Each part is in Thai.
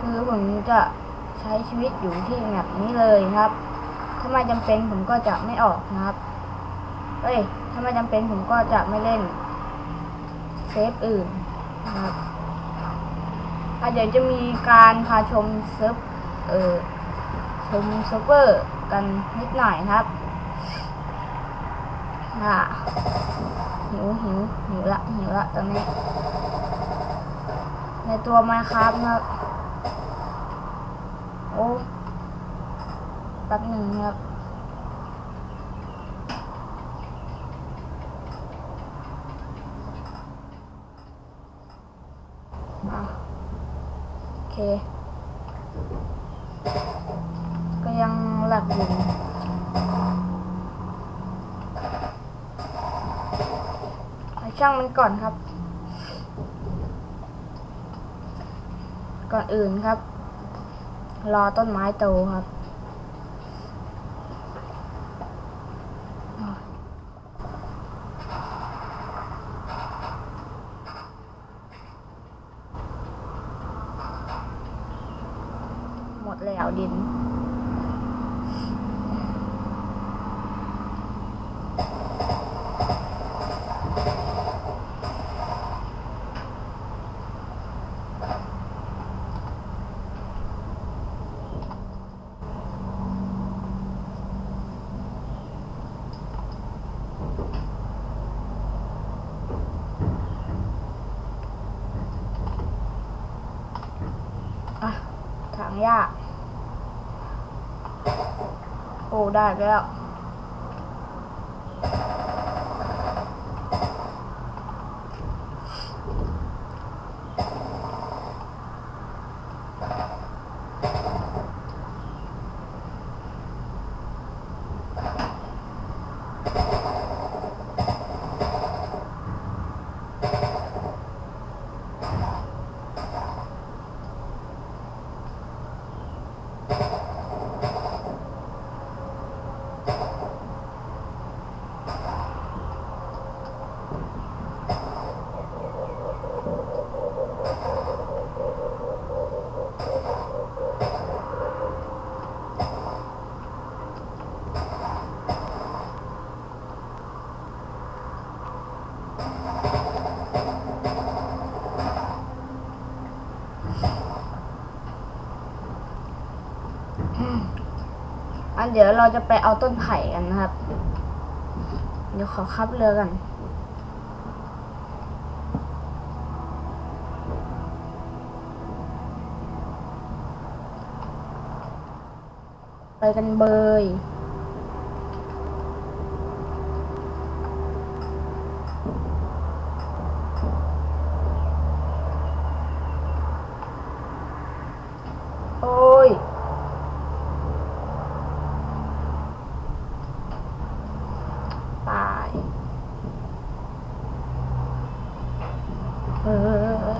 คือผมจะใช้ชีวิตอยู่ที่แมปนี้เลยครับ ถ้าไม่จำเป็นผมก็จะไม่ออกนะครับ เอ้ย ถ้าไม่จำเป็นผมก็จะไม่เล่นเซฟอื่นนะครับอะเดี๋ยวจะมีการพาชมเซิร์ฟเออชมเซิร์ฟเวอร์กันนิดหน่อยครับอะหิวหิวหิวละหิวละตอนนี้ ในตัวมาครับนะครับ โอ้แป๊บหนึ่งครับอะโอเค ก็ยังหลักอยู่ช่างมันก่อนครับ ก่อนอื่นครับ รอต้นไม้โตครับ ยาก โอ้ ได้แล้ว อันเดี๋ยวเราจะไปเอาต้นไผ่กันนะครับ เดี๋ยวขอขับเรือกันไปกันเบย โอ้ย ตายเออ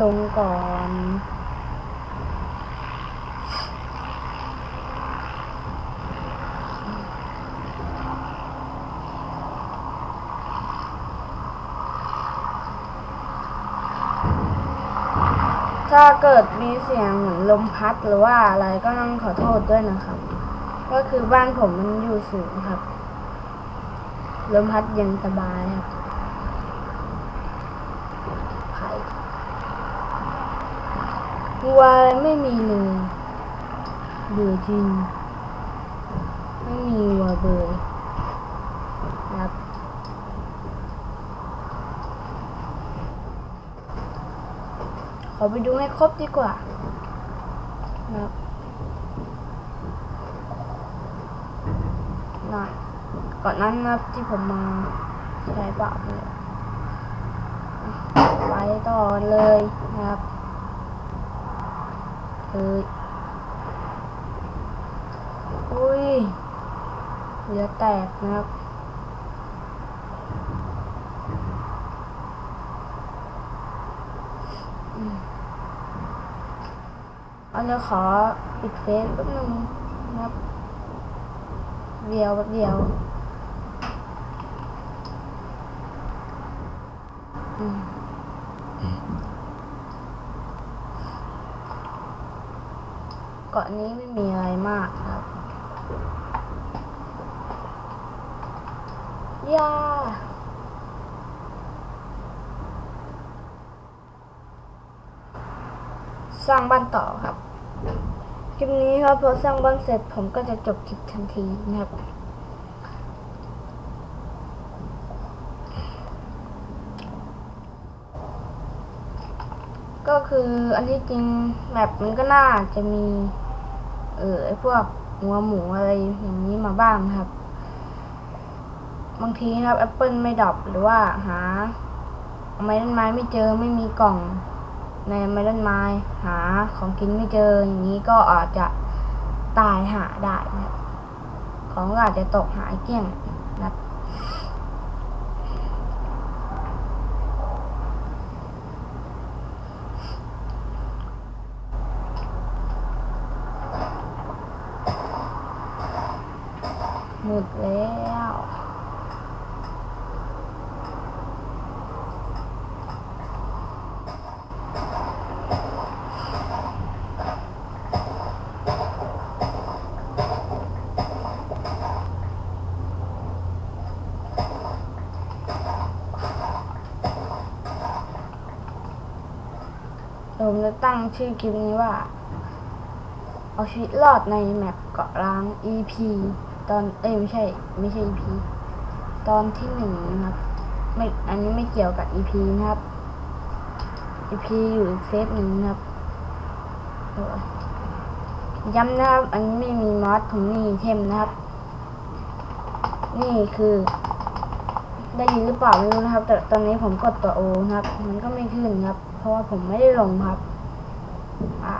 ลงก่อน ถ้าเกิดมีเสียงเหมือนลมพัดหรือว่าอะไรก็ต้องขอโทษด้วยนะครับ ก็คือบ้านผมมันอยู่สูงครับ ลมพัดเย็นสบายครับไผ่ วัวอะไรไม่มีเลยเบื่อจริงไม่มีวัวเบื่อครับขอไปดูให้ครบดีกว่านะครับน่ะก่อนนั้นนะครับที่ผมมาใช้ปากเนี่ยไปต่อเลยนะครับ เฮ้ยอุ้ยเหลือแตกนะครับอันจะขอปิดเฟซแป๊บนึงนะครับเดียวแป๊บเดียว เกาะนี้ไม่มีอะไรมากครับยาสร้างบ้านต่อครับ คลิปนี้ครับพอสร้างบ้านเสร็จผมก็จะจบคลิปทันทีนะครับก็คืออันที่จริงแมปมันก็น่าจะมี เออไอพวกหัวหมูอะไรอย่างนี้มาบ้างครับ บางทีนะครับแอปเปิลไม่ดรอปหรือว่าหาไม้ต้นไม้ไม่เจอไม่มีกล่องในไม้ต้นไม้หาของกินไม่เจออย่างนี้ก็อาจจะตายหาได้นะครับของก็อาจจะตกหายเกลี้ยงนะครับ ห มดแล้วผมจะตั้งชื่อคลิปนี้ว่า เอาชีวิตรอดในแมปเกาะล้าง EP ตอนเอ้ยไม่ใช่ ไม่ใช่ EP ตอนที่หนึ่งนะครับ ไม่อันนี้ไม่เกี่ยวกับ EP นะครับ EP อยู่เซฟหนึ่งนะครับยย้ำนะครับ อันนี้ไม่มีมอสผมนี่เทมนะครับ นี่คือ ได้ยินหรือเปล่าไม่รู้นะครับ แต่ตอนนี้ผมกดตัวโอนะครับ มันก็ไม่ขึ้นครับ เพราะว่าผมไม่ได้ลงครับ อ่า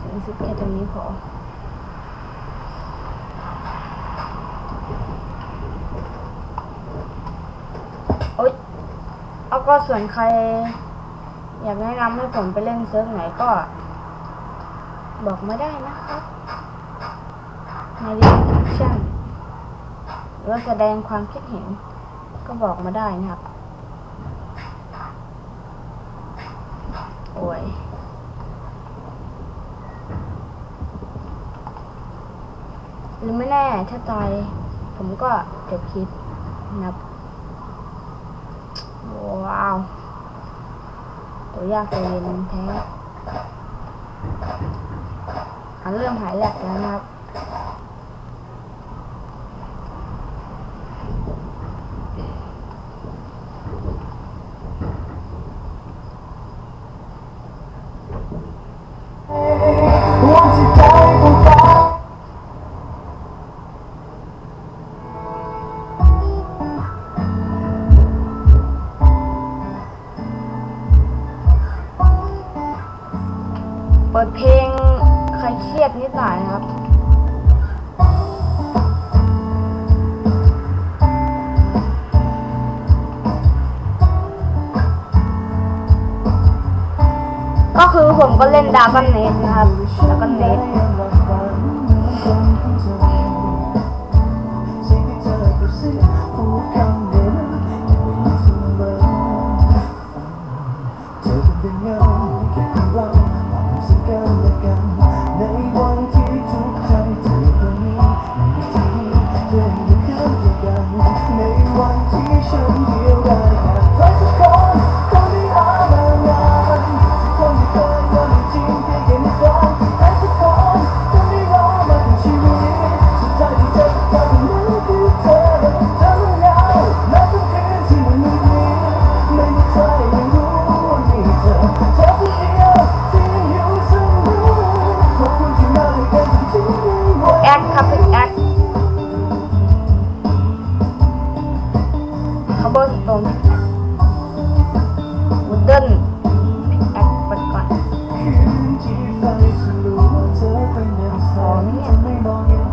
สิ่งสุดแค่ตรงนี้พอ โอ๊ยเอาก็ส่วนใคร อยากแนะนำให้ผมไปเล่นเซิร์ฟไหนก็ บอกมาได้นะครับ ใน description หรือแสดงความคิดเห็น ก็บอกมาได้นะครับ โอ้ยหรือไม่แน่ถ้าตายผมก็จบคลิปนะครับ ว้าว ตัวยากตัวเย็นแท้อันเริ่มหายแหลกแล้วนะครับ คือผมก็เล่นดาบันเนสนะครับ แล้วก็เนส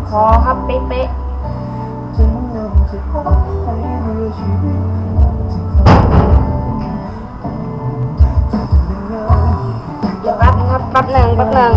พอครับเป๊ะฉันลงจะขอให้เรือชีวิตออกถึงฟ้าจะเป๊ะเงาๆเดี๋ยวแป๊บนึงครับแป๊บหนึ่งแป๊บหนึ่ง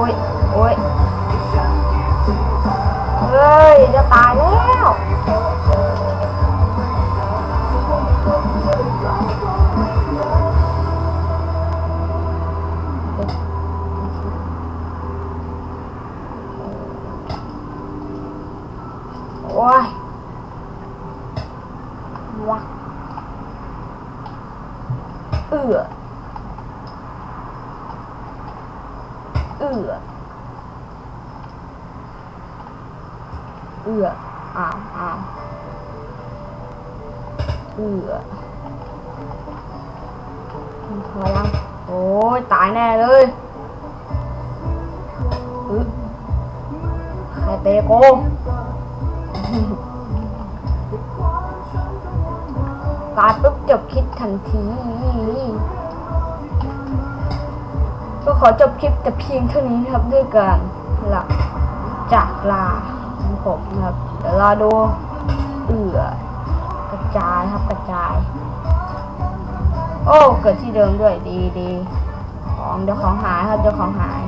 อ้ยโอ้ยเฮ้ยจะตายแล้ว เอือเอืออ้าวอ้าวเอือพอยังโอ้ยตายแน่เลยใครเตะโกตายปุ๊บจบคลิปทันที ก็ขอจบคลิปแต่เพียงเท่านี้นะครับด้วยการหลักจากลาของผมนะครับเดี๋ยวรอดูเอือกระจายครับกระจาย โอ้เกิดที่เดิมด้วยดีดีของเดี๋ยวของหายครับเดี๋ยวของหาย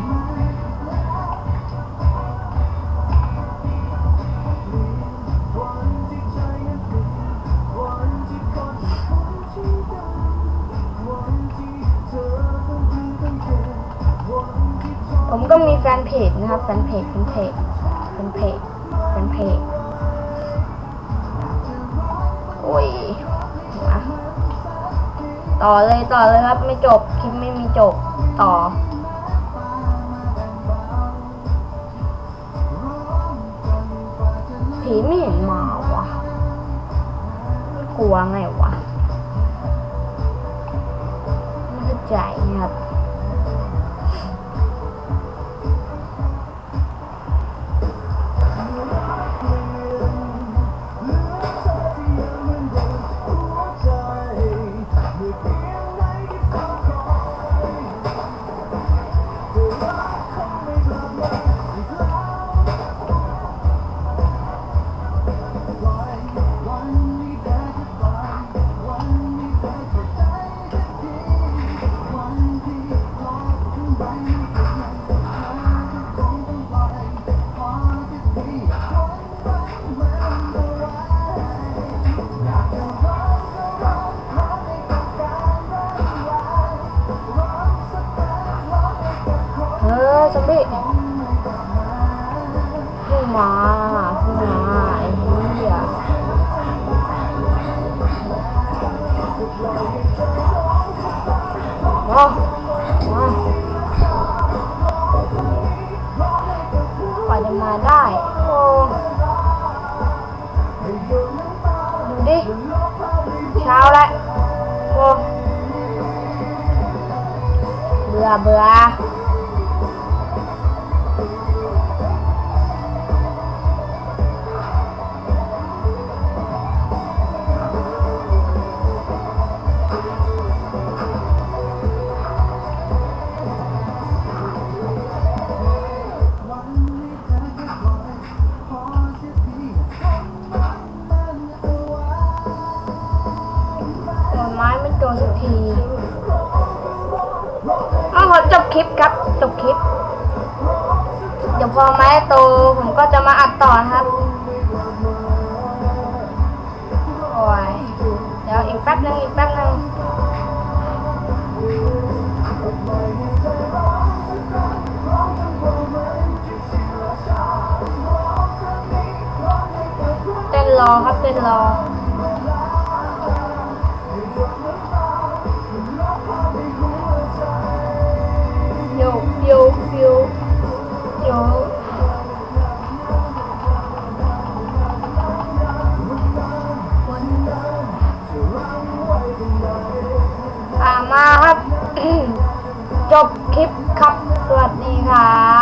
ผมก็มีแฟนเพจนะครับ แฟนเพจแฟนเพจแฟนเพจแฟนเพจโอ้ยมาต่อเลยต่อเลยครับ ไม่จบคลิปไม่มีจบต่อผีไม่เห็นมาวะกลัวไงวะไม่เข้าใจครับ ก่อนมาได้โอ้ดูดิ เช้าแล้วโอ้เบื่อเบื่อ จบคลิปครับ จบคลิป เดี๋ยวพอไม้โตผมก็จะมาอัดต่อครับโอ้ยเดี๋ยวอีกแป๊บนึงอีกแป๊บนึงเต้นรอครับเต้นรอ ฟิวฟิมาครับ จบคลิปครับ สวัสดีครับ